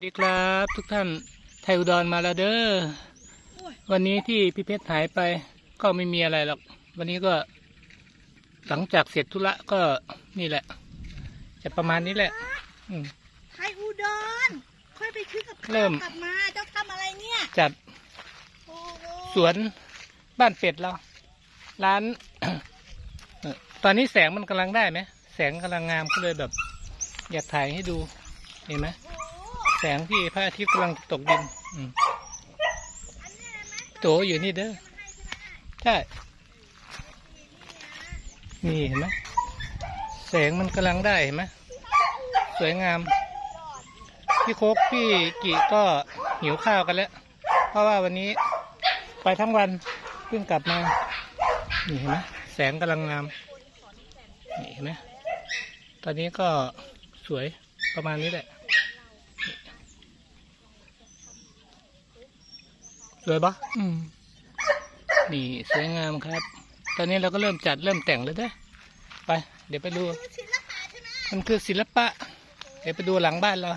สวัสดีครับทุกท่านไทยอุดรมาแล้วเด้อวันนี้ที่พี่เพชรหายไปก็ไม่มีอะไรหรอก วันนี้ก็หลังจากเสร็จธุระก็นี่แหละ จะประมาณนี้แหละอืมไทยอุดรค่อยไปซื้อกับข้าวเริ่มกลับมาเจ้าทำอะไรเนี่ยจัดโอ้โหสวนบ้านเป็ดเราร้าน เอ่อตอนนี้แสงมันกำลังได้ไหมแสงกำลังงามก็เลยแบบ อยากถ่ายให้ดูเห็นไหมโอ้โห แสงที่พระอาทิตย์กำลังตกดินโตอยู่นี่เด้อใช่นี่เห็นไหมแสงมันกำลังได้เห็นไหมสวยงาม พี่โคกพี่กิก็หิวข้าวกันแล้ว เพราะว่าวันนี้ไปทั้งวันเพิ่งกลับมานี่เห็นไหมแสงกำลังงามนี่เห็นไหมตอนนี้ก็สวยประมาณนี้แหละ วยปะอืมนี่สวยงามครับ ตอนนี้เราก็เริ่มจัดเริ่มแต่งแล้วเด้อไป เดี๋ยวไปดู มันคือศิลปะ เดี๋ยวไปดูหลังบ้านเรา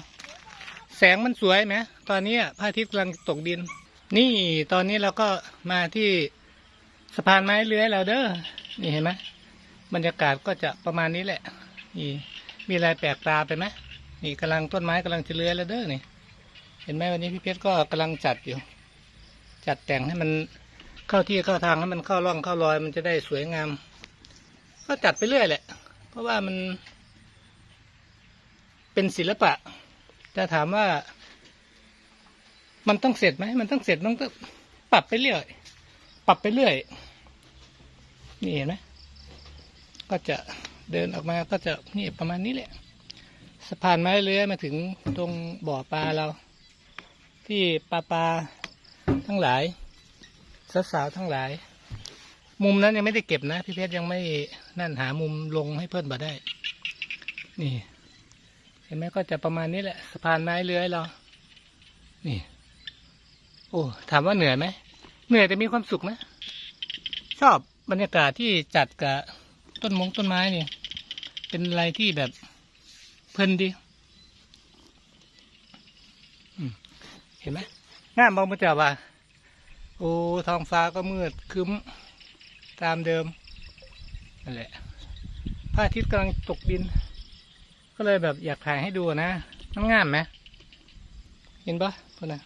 แสงมันสวยไหมตอนนี้พระอาทิตย์กำลังตกดิน นี่ตอนนี้เราก็มาที่สะพานไม้เลื้อยเราเด้อนี่เห็นไหมบรรยากาศก็จะประมาณนี้แหละ นี่ มีอะไรแปลกตาไปไหมนี่กำลังต้นไม้กำลังจะเลื้อยแล้วเด้อนี่ เห็นไหมวันนี้พี่เพชรก็กำลังจัดอยู่ จัดแต่งให้มันเข้าที่เข้าทางให้มันเข้าร่องเข้ารอย มันจะได้สวยงาม ก็จัดไปเรื่อยแหละ เพราะว่ามัน เป็นศิลปะแต่ถามว่า มันต้องเสร็จไหมมันต้องเสร็จมันก็ปรับไปเรื่อย ปรับไปเรื่อย นี่เห็นไหมก็จะเดินออกมาก็จะนี่ประมาณนี้แหละสะพานไม้เลื้อยมาถึงตรงบ่อปลาเรา ที่ปลาปลา ทั้งหลายสาวๆทั้งหลาย มุมนั้นยังไม่ได้เก็บนะ พี่เพชรยังไม่นั่นหามุมลงให้เพื่อนบ่ได้ นี่เห็นไหมก็จะประมาณนี้แหละสะพานไม้เลื้อยเรา นี่ โอ้ถามว่าเหนื่อยไหมเหนื่อยแต่มีความสุขนะ ชอบบรรยากาศที่จัดกับต้นมงต้นไม้นี่เป็นอะไรที่แบบเพลินดีเห็นไหมงามบองมาเจ้าว่า โอ้ท้องฟ้าก็มืดคึ้มตามเดิมนั่นแหละพระอาทิตย์กำลังตกดิน ก็เลยแบบอยากถ่ายให้ดูนะมันงามไหมเห็นปะคนน่ะ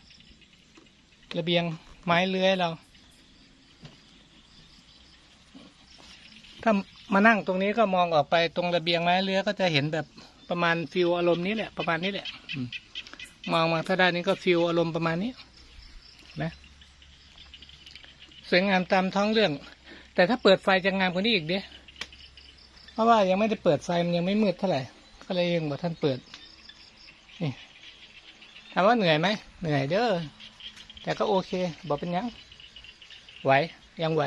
ระเบียงไม้เลื้อยเรา ถ้ามานั่งตรงนี้ก็มองออกไปตรงระเบียงไม้เลื้อยก็จะเห็นแบบประมาณฟิลอารมณ์นี้แหละประมาณนี้แหละมองมาถ้าด้านนี้ก็ฟิลอารมณ์ประมาณนี้นะ สวยงามตามท้องเรื่อง แต่ถ้าเปิดไฟจะงามกว่านี้อีกเด้เพราะว่ายังไม่ได้เปิดไฟมันยังไม่มืดเท่าไหร่ก็เลยยังบอกท่านเปิดนี่ถามว่าเหนื่อยไหมเหนื่อยเด้อแต่ก็โอเคบอกเป็นยังไหวยังไหว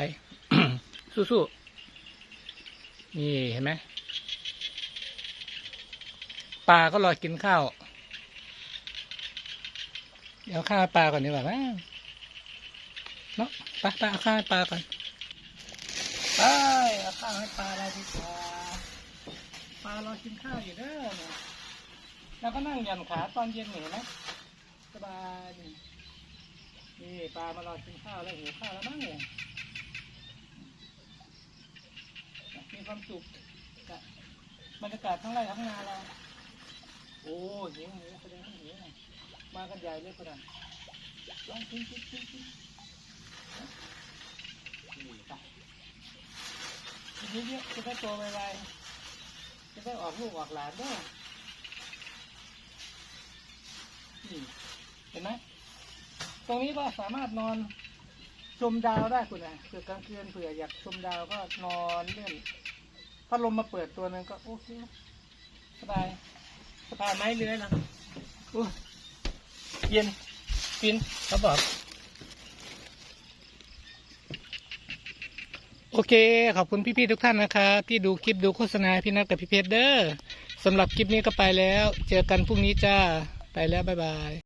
สู้ๆนี่เห็นไหมปลาก็รอกินข้าว เดี๋ยวข้าวปลาก่อนดีกว่าไหม เนาะไปไปเอาข้าวให้ปลาก่อนไปเอาข้าวให้ปลาเราดีกว่าปลารอกินข้าวอยู่เด้อเนี่ยแล้วก็นั่งหย่อนขาตอนเย็นเห็นไหมสบายดีนี่ปลามารอกินข้าวแล้วหิวข้าวแล้วมั้งเนี่ยมีความสุขกับบรรยากาศทั้งไร่ทั้งนาเราโอ้หิวหิวแสดงว่าหิวมากันใหญ่เลยคนนั้นลองกินกินกินกิ นี่เยอะจะได้โตไวๆจะได้ออกลูกออกหลานด้วยนี่เห็นไหมตรงนี้ก็สามารถนอนชมดาวได้คุณนะเผื่อกลางคืนเผื่ออยากชมดาวก็นอนเล่นพัดลมมาเปิดตัวหนึงก็โอเคสบายสบายไม้เลื้อยแล้วอู้เย็นฟินเขาบอก โอเค ขอบคุณพี่ๆทุกท่านนะครับ ที่ดูคลิปดูโฆษณาพี่นัทกับพี่เพชรเด้อสำหรับคลิปนี้ก็ไปแล้ว เจอกันพรุ่งนี้จ้า ไปแล้ว บ๊ายบาย